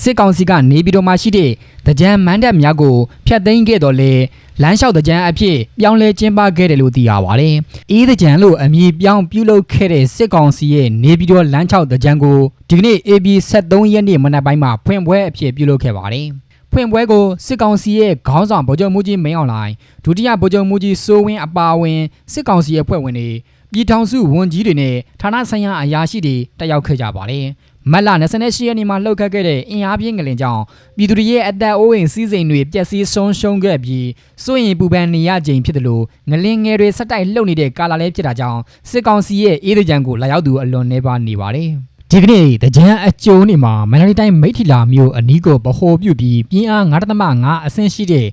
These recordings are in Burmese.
စစ်ကောင်စီကနေပြည်တော်မှာရှိတဲ့တကြံမန်းတပ်များကိုဖျက်သိမ်းခဲ့တော်လဲလမ်းလျှောက်တကြံအဖြစ်ပြောင်းလဲကျင်းပခဲ့တယ်လို့သိရပါတယ်။အေးတကြံလို့အမည်ပြောင်းပြုလုပ်ခဲ့တဲ့စစ်ကောင်စီရဲ့နေပြည်တော်လမ်းလျှောက်တကြံကိုဒီကနေ့ AB 73ရက်နေ့မနက်ပိုင်းမှာဖွင့်ပွဲအဖြစ်ပြုလုပ်ခဲ့ပါတယ်။ဖွင့်ပွဲကိုစစ်ကောင်စီရဲ့ခေါင်းဆောင်ဗိုလ်ချုပ်မှုကြီးမင်းအောင်လှိုင်ဒုတိယဗိုလ်ချုပ်မှုကြီးစိုးဝင်းအပါအဝင်စစ်ကောင်စီရဲ့ဖွဲ့ဝင်တွေပြည်ထောင်စုဝန်ကြီးတွေနဲ့ဌာနဆိုင်ရာအရာရှိတွေတက်ရောက်ခဲ့ကြပါတယ်။ မတ်လ28ရက်နေ့မှာလှုပ်ခတ်ခဲ့တဲ့အင်အားပြင်းငလင်ကြောင့်ပြည်သူတွေရဲ့အသက်အိုးအိမ်စီးစိမ်တွေပျက်စီးဆုံးရှုံးခဲ့ပြီးစိုးရင်ပူပန်နေရခြင်းဖြစ်တယ်လို့ငလင်ငယ်တွေစက်တိုက်လှုပ်နေတဲ့ကာလာလေးဖြစ်တာကြောင့်စစ်ကောင်စီရဲ့အေးဒကြံကိုလာရောက်သူအလွန်နှဲပါနေပါတယ်။ဒီကနေ့တကြံအကျိုးနေမှာမန္တလေးတိုင်းမိထီလာမြို့အနီးကိုဗဟိုပြုပြီးပြင်းအား9.5အဆင့်ရှိတဲ့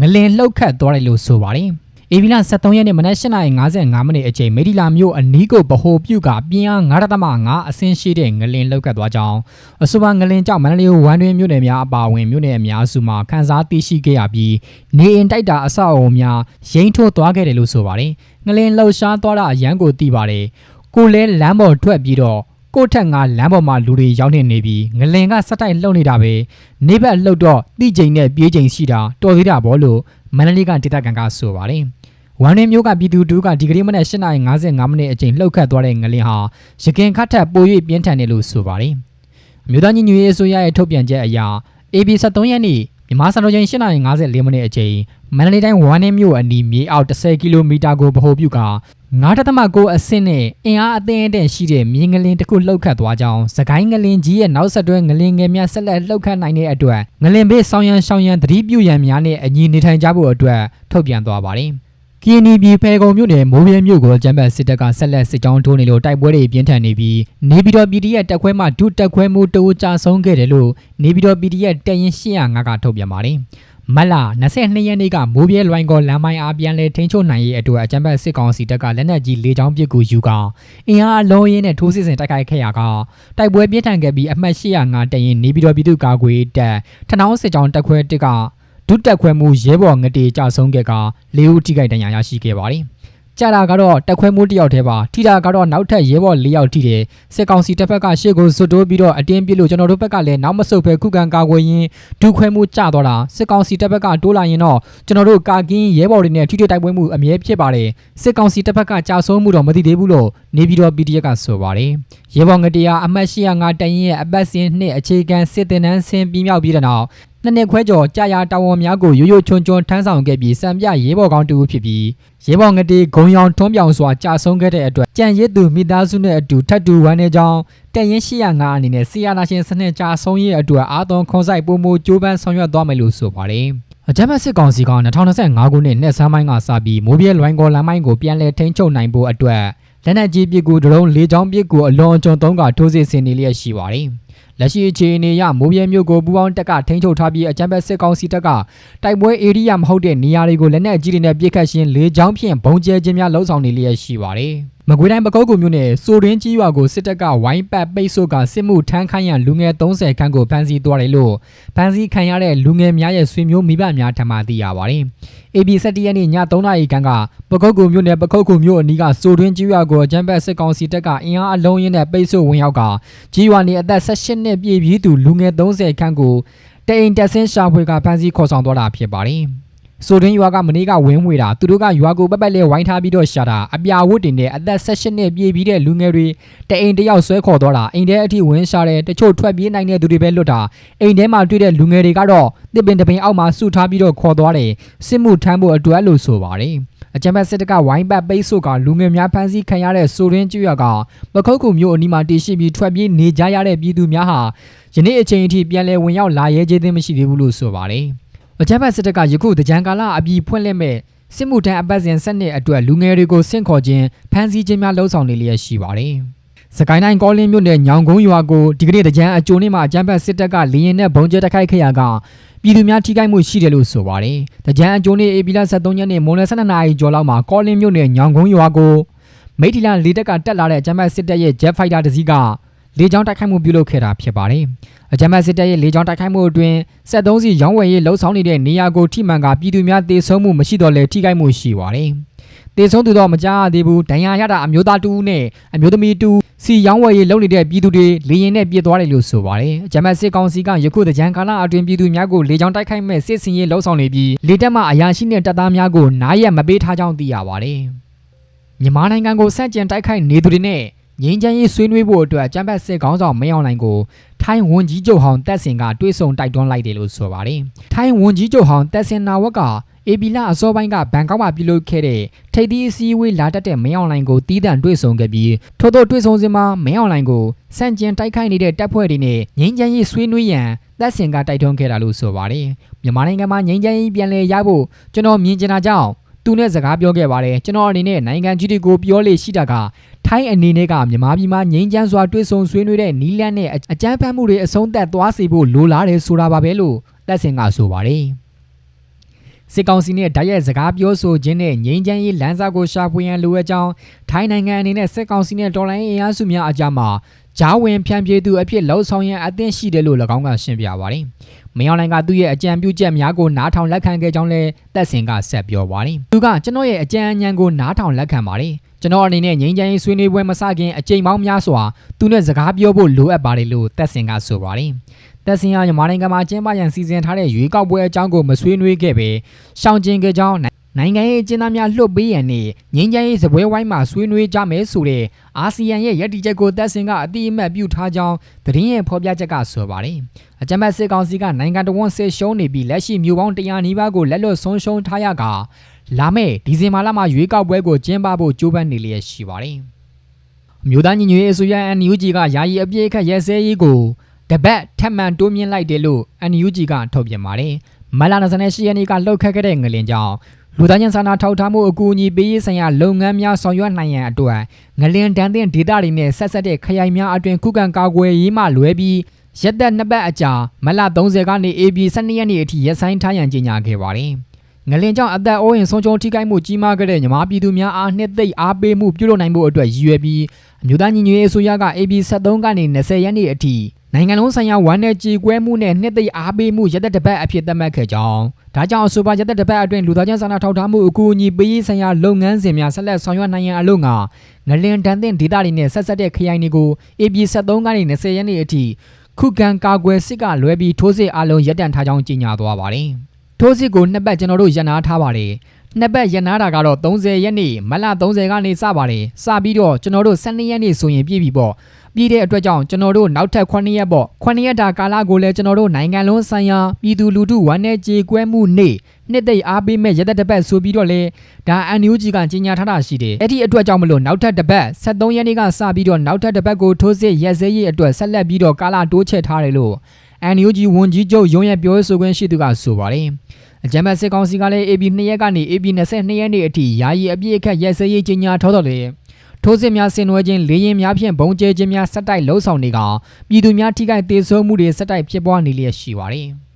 ငလင်လှုပ်ခတ်သွားတယ်လို့ဆိုပါတယ်။ ဧပြီလ23ရက်နေ့မနက်8:55မိနစ်အချိန်မေဒီလာမြို့အနီးကိုဗဟိုပြုကပြင်းအား9.5အဆင့်ရှိတဲ့ငလင်လှုပ်ခတ်သွားကြောင်းအဆိုပါငလင်ကြောင့်မန္တလေးဝမ်းတွင်းမြို့နယ်များအပါအဝင်မြို့နယ်အများစုမှာခန်းစားသိရှိခဲ့ရပြီးနေအိမ်တိုက်တာအဆောက်အအုံများရိမ့်ထိုးသွားခဲ့တယ်လို့ဆိုပါတယ်။ငလင်လှုပ်ရှားသွားတာအရန်ကိုသိပါတယ်။ကိုလဲလမ်းပေါ်ထွက်ပြီးတော့ကိုထက်ငါလမ်းပေါ်မှာလူတွေရောက်နေနေပြီးငလင်ကစက်တိုက်လှုပ်နေတာပဲနေဘက်လှုပ်တော့တိချိန်နဲ့ပြေးချိန်ရှိတာတော်သေးတာဗောလို့မန္တလေးကဒေသခံကဆိုပါတယ် ဝမ်ရင်းမျိုးကပြည်သူတူကဒီကနေ့မနက်8:55မိနစ်အချိန်လှုပ်ခတ်သွားတဲ့ငလင်ဟာရခင်ခတ်ထက်ပို၍ပြင်းထန်တယ်လို့ဆိုပါတယ်အမျိုးသားညီညွတ်ရေးအစိုးရရဲ့ထုတ်ပြန်ချက်အရ AB 73ရက်နေ့မြန်မာစံတော်ချိန်8:54မိနစ်အချိန်မန္တလေးတိုင်းဝမ်ရင်းမျိုးအနီးမြေအောက်10ကီလိုမီတာကိုဗဟိုပြုက9.9အဆင့်နဲ့အင်အားအသင်းအတဲ့ရှိတဲ့မြင်းငလင်တစ်ခုလှုပ်ခတ်သွားကြောင်းစကိုင်းငလင်ကြီးရဲ့နောက်ဆက်တွဲငလင်ငယ်များဆက်လက်လှုပ်ခတ်နိုင်တဲ့အတွက်ငလင်ဘေးဆောင်းရန်ရှောင်းရန်သတိပြုရန်များနဲ့အညီနေထိုင်ကြဖို့အတွက်ထုတ်ပြန်သွားပါတယ်။ KNY ပြည်ဖဲကုံမြို့နယ်မိုးပြဲမြို့ကိုကျမ်းပတ်စစ်တပ်ကဆက်လက်စစ်ကြောင်းထိုးနေလို့တိုက်ပွဲတွေပြင်းထန်နေပြီးနေပြည်တော် PDF တက်ခွဲမှဒုတက်ခွဲမှုတအိုးကြဆုံးခဲ့တယ်လို့နေပြည်တော် PDF တက်ရင်805ကထုတ်ပြန်ပါတယ်။မတ်လ22ရက်နေ့ကမိုးပြဲလွိုင်းကောလမ်းမိုင်းအားပြန်လဲထိန်းချုပ်နိုင်ရေးအတွက်အကြမ်းဖက်စစ်ကောင်စီတပ်ကလက်နက်ကြီးလေးချောင်းပစ်ကူယူကအင်အားအလုံးရင်းနဲ့ထိုးစစ်ဆင်တိုက်ခိုက်ခဲ့ရကတိုက်ပွဲပြင်းထန်ခဲ့ပြီးအမှတ်805တက်ရင်နေပြည်တော်ပြည်သူ့ကာကွယ်တပ်ထနောင်းစစ်ကြောင်းတက်ခွဲတစ်က ဒုတက်ခွဲမှုရဲဘော်ငတေကြဆုံးခဲ့က၄ဦးထိခိုက်ဒဏ်ရာရရှိခဲ့ပါတယ်။ကြာတာကတော့တက်ခွဲမှုတစ်ယောက်တည်းပါထိတာကတော့နောက်ထပ်ရဲဘော်၄ယောက်ထိတယ်စစ်ကောင်စီတပ်ဖက်ကရှေ့ကိုဇွတ်တိုးပြီးတော့အတင်းပြစ်လို့ကျွန်တော်တို့ဘက်ကလည်းနောက်မဆုတ်ပဲခုခံကာကွယ်ရင်းဒုခွဲမှုကျသွားတာစစ်ကောင်စီတပ်ဖက်ကတိုးလာရင်တော့ကျွန်တော်တို့ကာကင်းရဲဘော်တွေနဲ့ထိထိတိုက်ပွဲမှုအမြဲဖြစ်ပါတယ်စစ်ကောင်စီတပ်ဖက်ကကြာဆုံးမှုတော့မသိသေးဘူးလို့နေပြည်တော် PDF ကဆိုပါတယ်ရဲဘော်ငတရားအမှတ်805တရင်ရဲ့အပတ်စဉ်နှစ်အခြေခံစစ်တင်နန်းဆင်းပြီးမြောက်ပြီးတဲ့နောက် နှစ်နှစ်ခွဲကျော်ကြာယာတာဝန်များကိုရိုးရိုးချွန်ချွန်ထမ်းဆောင်ခဲ့ပြီးစံပြရဲဘော်ကောင်းတူဖြစ်ပြီးရဲဘော်ငတေဂုံရောင်ထွန်းပြောင်စွာကြာဆုံးခဲ့တဲ့အတွက်ကြံရစ်သူမိသားစုနဲ့အတူထပ်တူဝမ်းနေကြောင်းတန်ရင်805အနေနဲ့ဆီယာနာရှင်စနစ်ကြာဆုံးရေးအတွက်အာသွန်ခွန်ဆိုင်ပုံမကြိုးပမ်းဆောင်ရွက်သွားမယ်လို့ဆိုပါတယ်အကြမ်းဖက်စစ်ကောင်စီက2025ခုနှစ်နှစ်ဆန်းပိုင်းကစပြီးမိုးပြဲလွိုင်းကောလမ်းမိုင်းကိုပြန်လည်ထိန်းချုပ်နိုင်ဖို့အတွက်လက်နက်ကြီးပစ်ကူဒရုန်းလေးချောင်းပစ်ကူအလွန်အကျွံသုံးကထိုးစစ်ဆင်နေလျက်ရှိပါတယ်။ လက်ရှိအခြေအနေအရမိုးပြဲမြို့ကိုပူးပေါင်းတက်ကထိန်းချုပ်ထားပြီးအကြမ်းဖက်စစ်ကောင်စီတပ်ကတိုက်ပွဲဧရိယာမဟုတ်တဲ့နေရာတွေကိုလက်နက်ကြီးတွေနဲ့ပစ်ခတ်ရှင်လေကြောင်းဖြင့်ဘုံကျဲခြင်းများလှုံ့ဆော်နေလျက်ရှိပါတယ်။ မကွေးတိုင်းပကုတ်ကူမြို့နယ်စိုးရင်းကြီးရွာကိုစစ်တပ်ကဝိုင်းပတ်ပိတ်ဆို့ကစစ်မှုထမ်းခိုင်းရန်လူငယ်30ခန်းကိုဖမ်းဆီးသွားတယ်လို့ဖမ်းဆီးခံရတဲ့လူငယ်များရဲ့ဆွေမျိုးမိဘများထံမှသိရပါတယ်။ AB 7ရက်နေ့ည3နာရီခန့်ကပကုတ်ကူမြို့နယ်ပကုတ်ကူမြို့အနီးကစိုးရင်းကြီးရွာကိုအကြမ်းဖက်စစ်ကောင်စီတပ်ကအင်အားအလုံးရင်းနဲ့ပိတ်ဆို့ဝင်ရောက်ကကြီးရွာနေအသက်18နှစ်ပြည့်ပြီးသူလူငယ်30ခန်းကိုတအိမ်တက်ဆင်းရှာဖွေကဖမ်းဆီးခေါ်ဆောင်သွားတာဖြစ်ပါတယ်။ ဆိုတွင်းရွာကမနေ့ကဝင်းဝေတာသူတို့ကရွာကိုပက်ပက်လဲဝိုင်းထားပြီးတော့ရှာတာအပြာဝတ်တင်တဲ့အသက်16နှစ်ပြည့်ပြီးတဲ့လူငယ်တွေတအိမ်တယောက်ဆွဲခေါ်သွားတာအိမ်ထဲအထိဝင်းရှာတယ်တချို့ထွက်ပြေးနိုင်တဲ့သူတွေပဲလွတ်တာအိမ်ထဲမှာတွေ့တဲ့လူငယ်တွေကတော့တစ်ပင်တပင်အောက်မှာစုထားပြီးတော့ခေါ်သွားတယ်စစ်မှုထမ်းဖို့အတွက်လို့ဆိုပါတယ်အကြမ်းဖက်စစ်တပ်ကဝိုင်းပတ်ပိတ်ဆို့ကလူငယ်များဖမ်းဆီးခံရတဲ့ဆိုရင်းကျွရကပခုတ်ကူမြို့အနီးမှာတည်ရှိပြီးထွက်ပြေးနေကြရတဲ့ပြည်သူများဟာယနေ့အချိန်အထိပြန်လည်ဝင်ရောက်လာရဲခြင်းသိမရှိသေးဘူးလို့ဆိုပါတယ်။ အကြမ်းဖက်စစ်တပ်ကယခုတကြံကာလအပြီးဖွင့်လှစ်မဲ့စစ်မှုထမ်းအပတ်စဉ်ဆက်နှစ်အတွက်လူငယ်တွေကိုဆင့်ခေါ်ခြင်းဖမ်းဆီးခြင်းများလှုံ့ဆော်နေလျက်ရှိပါတယ်။စကိုင်းတိုင်းကောလင်းမြို့နယ်ညောင်ကုန်းရွာကိုဒီကနေ့တကြံအကျိုးနေ့မှာအကြမ်းဖက်စစ်တပ်ကလေရင်နဲ့ဘုံကျဲတိုက်ခိုက်ခဲ့ရာကပြည်သူများထိခိုက်မှုရှိတယ်လို့ဆိုပါတယ်။တကြံအကျိုးနေ့ဧပြီလ23ရက်နေ့မွန်လ12နာရီကျော်လောက်မှာကောလင်းမြို့နယ်ညောင်ကုန်းရွာကိုမိထီလာလေတက်ကတက်လာတဲ့အကြမ်းဖက်စစ်တပ်ရဲ့ Jet Fighter တစ်စီးက လေကြောင်းတိုက်ခိုက်မှုပြုလုပ်ခဲ့တာဖြစ်ပါတယ်။အကြမ်းဖက်စစ်တပ်ရဲ့လေကြောင်းတိုက်ခိုက်မှုအတွင်း73စီရောင်းဝယ်ရေးလှုပ်ဆောင်နေတဲ့နေရာကိုထိမှန်ကပြည်သူများတေဆုံးမှုမရှိတော့လဲထိခိုက်မှုရှိပါတယ်။တေဆုံးသူတော့မကြားရသေးဘူးဒဏ်ရာရတာအမျိုးသားတူဦးနဲ့အမျိုးသမီးတူဦးစီရောင်းဝယ်ရေးလုပ်နေတဲ့ပြည်သူတွေလေရင်နဲ့ပြစ်သွားတယ်လို့ဆိုပါတယ်။ဂျမတ်စစ်ကောင်စီကယခုတကြံကာလအတွင်းပြည်သူများကိုလေကြောင်းတိုက်ခိုက်မဲ့စစ်စင်ရေးလှုံ့ဆော်နေပြီးလေတပ်မှအရာရှိနဲ့တပ်သားများကိုနားရက်မပေးထားကြောင်းသိရပါတယ်။မြန်မာနိုင်ငံကိုစန့်ကျင်တိုက်ခိုက်နေသူတွေနဲ့ ငင်းချမ်းရေးဆွေးနွေးဖို့အတွက်ဂျမတ်စစ်ကောင်ဆောင်မင်းအောင်နိုင်ကိုထိုင်းဝန်ကြီးချုပ်ဟောင်းတက်စင်ကတွေးဆုံတိုက်တွန်းလိုက်တယ်လို့ဆိုပါတယ်။ထိုင်းဝန်ကြီးချုပ်ဟောင်းတက်စင်နာဝက်ကအေပီလာအစောပိုင်းကဘန်ကောက်မှာပြုလုပ်ခဲ့တဲ့ထိပ်သီးအစည်းအဝေးလာတက်တဲ့မင်းအောင်လှိုင်ကိုတီးတန့်တွေ့ဆုံခဲ့ပြီးထို့သောတွေ့ဆုံစဉ်မှာမင်းအောင်လှိုင်ကိုစန့်ကျင်တိုက်ခိုက်နေတဲ့တပ်ဖွဲ့တွေနဲ့ငင်းချမ်းရေးဆွေးနွေးရန်သက်စင်ကတိုက်တွန်းခဲ့တာလို့ဆိုပါတယ်မြန်မာနိုင်ငံမှာငင်းချမ်းရေးပြန်လည်ရဖို့ကျွန်တော်မြင်ချင်တာကြောင့်သူနဲ့စကားပြောခဲ့ပါတယ်ကျွန်တော်အနေနဲ့နိုင်ငံကြီးတွေကိုပြောလေရှိတာက ထိုင်းအနေနဲ့ကမြန်မာပြည်မှာငြိမ်းချမ်းစွာတွေ့ဆုံဆွေးနွေးတဲ့နီလန်းနဲ့အကြမ်းဖက်မှုတွေအဆုံးသတ်သွားစေဖို့လိုလားတယ်ဆိုတာပါပဲလို့သက်စင်ကဆိုပါတယ်စစ်ကောင်စီနဲ့ဓာတ်ရိုက်စကားပြောဆိုခြင်းနဲ့ငြိမ်းချမ်းရေးလမ်းစာကိုရှာဖွေရန်လိုအပ်ကြောင်းထိုင်းနိုင်ငံအနေနဲ့စစ်ကောင်စီနဲ့တော်လှန်ရေးအင်အားစုများအကြမ်းမှာ ဂျားဝင်ဖြန့်ဖြေသူအဖြစ်လှုံ့ဆော်ရန်အသင့်ရှိတယ်လို့၎င်းကရှင်းပြပါတယ်။မင်းအောင်လိုင်ကသူ့ရဲ့အကြံပြုချက်များကိုနားထောင်လက်ခံခဲ့ကြောင်းလည်းသက်စင်ကဆက်ပြောပါတယ်။သူကကျွန်တော်ရဲ့အကြံဉာဏ်ကိုနားထောင်လက်ခံပါတယ်။ကျွန်တော်အနေနဲ့ငြိမ်းချမ်းရေးဆွေးနွေးပွဲမစခင်အကြိမ်ပေါင်းများစွာသူနဲ့စကားပြောဖို့လိုအပ်ပါတယ်လို့သက်စင်ကဆိုပါတယ်။သက်စင်ကမြန်မာနိုင်ငံမှာကျင်းပရန်စီစဉ်ထားတဲ့ရွေးကောက်ပွဲအကြောင်းကိုမဆွေးနွေးခဲ့ပဲရှောင်ကျဉ်ခဲ့ကြောင်း နိုင်ငံရေးအကျဉ်းသားများလွှတ်ပေးရန်နဲ့ငြိမ်းချမ်းရေးစပွဲဝိုင်းမှာဆွေးနွေးကြမယ်ဆိုတဲ့အာဆီယံရဲ့ရည်တည်ချက်ကိုသက်စင်ကအတိအမှတ်ပြုထားကြောင်းသတင်းရဲ့ဖော်ပြချက်ကဆိုပါတယ်။အကြမ်းဖက်စစ်ကောင်စီကနိုင်ငံတော်ဝန်စစ်ရှုံးနေပြီးလက်ရှိမျိုးပေါင်း100နီးပါးကိုလက်လွတ်ဆုံးရှုံးထားရကလာမယ့်ဒီဇင်ဘာလမှာရွေးကောက်ပွဲကိုကျင်းပဖို့ကြိုးပမ်းနေလျက်ရှိပါတယ်။အမျိုးသားညီညွတ်ရေးအစိုးရ NUG ကယာယီအပြည့်အခက်ရဲစဲရေးကိုတပတ်ထပ်မံတိုးမြင့်လိုက်တယ်လို့ NUG ကထုတ်ပြန်ပါတယ်။မလာ28ရက်နေ့ကလှုပ်ခတ်ခဲ့တဲ့ငလင်ကြောင့် လူသားချင်းစာနာထောက်ထားမှုအကူအညီပေးရေးဆိုင်ရာလုပ်ငန်းများဆောင်ရွက်နိုင်ရန်အတွက်ငလင်တန်းတင်ဒေသတွေနဲ့ဆက်ဆက်တဲ့ခရိုင်များအတွင်ခုခံကာကွယ်ရေးမှလွဲပြီးရက်သက်နှစ်ပတ်အကြာမလ30ကနေ AB 12ရက်နေ့အထိရက်ဆိုင်ထားရန်ကြေညာခဲ့ပါတယ်။ငလင်ကြောင့်အသက်အိုးအိမ်ဆုံးရှုံးထိခိုက်မှုကြီးမားခဲ့တဲ့ညီမပြည်သူများအားနှစ်သိမ့်အားပေးမှုပြုလုပ်နိုင်ဖို့အတွက်ရည်ရွယ်ပြီးအမျိုးသားညီညွတ်ရေးအစိုးရက AB 73ကနေ20ရက်နေ့အထိ နိုင်ငံလုံးဆိုင်ရာဝန်내ကြေကွဲမှုနဲ့နှစ်သိမ့်အားပေးမှုရက်သက်တစ်ပတ်အဖြစ်သတ်မှတ်ခဲ့ကြောင်းဒါကြောင့်အဆိုပါရက်သက်တစ်ပတ်အတွင်းလူသားချင်းစာနာထောက်ထားမှုအကူအညီပေးရေးဆိုင်ရာလုပ်ငန်းစဉ်များဆက်လက်ဆောင်ရွက်နိုင်ရန်အလို့ငါငလင်တန်တဲ့ဒေသတွေနဲ့ဆက်ဆက်တဲ့ခရိုင်တွေကို AB 73ကနေ20ရက်နေ့အထိခုခံကာကွယ်စစ်ကလွဲပြီးထိုးစစ်အလုံးရပ်တန့်ထားကြောင်းကြေညာသွားပါတယ်။ထိုးစစ်ကိုနှစ်ပတ်ကျွန်တော်တို့ရန်နာထားပါတယ်။နှစ်ပတ်ရန်နာတာကတော့30ရက်နေ့မလ30ကနေစပါတယ်။စပြီးတော့ကျွန်တော်တို့12ရက်နေ့ဆိုရင်ပြည့်ပြီပေါ့။ ပြည်တဲ့အတွက်ကြောင့်ကျွန်တော်တို့နောက်ထပ်9ရက်ပေါ့9ရက်တာကာလကိုလည်းကျွန်တော်တို့နိုင်ငံလုံးဆိုင်ရာပြည်သူလူထုဝန်내ကြေကွဲမှုနေ့နှစ်သိမ့်အားပေးမဲ့ရသက်တစ်ပတ်ဆိုပြီးတော့လေဒါ NUG ကကြီးညာထားတာရှိတယ်အဲ့ဒီအတွက်ကြောင့်မလို့နောက်ထပ်တစ်ပတ်73ရက်နေ့ကစပြီးတော့နောက်ထပ်တစ်ပတ်ကိုထိုးစစ်ရက်စဲရေးအတွက်ဆက်လက်ပြီးတော့ကာလတိုးချဲ့ထားတယ်လို့ NUG ဝန်ကြီးချုပ်ရုံးရဲ့ပြောဆိုခွင့်ရှိသူကဆိုပါတယ်အကြမ်းဖက်စစ်ကောင်စီကလည်း AB 2ရက်ကနေ AB 22ရက်နေ့အထိယာယီအပြည့်အခက်ရက်စဲရေးကြီးညာထောတော့တယ် ထိုးစစ်များဆင်နွှဲခြင်းလေရင်များဖြင့်ဘုံကျဲခြင်းများဆက်တိုက်လှုံ့ဆော်နေကပြည်သူများထိခိုက်ဒေဆုံးမှုတွေဆက်တိုက်ဖြစ်ပွားနေလျက်ရှိပါတယ်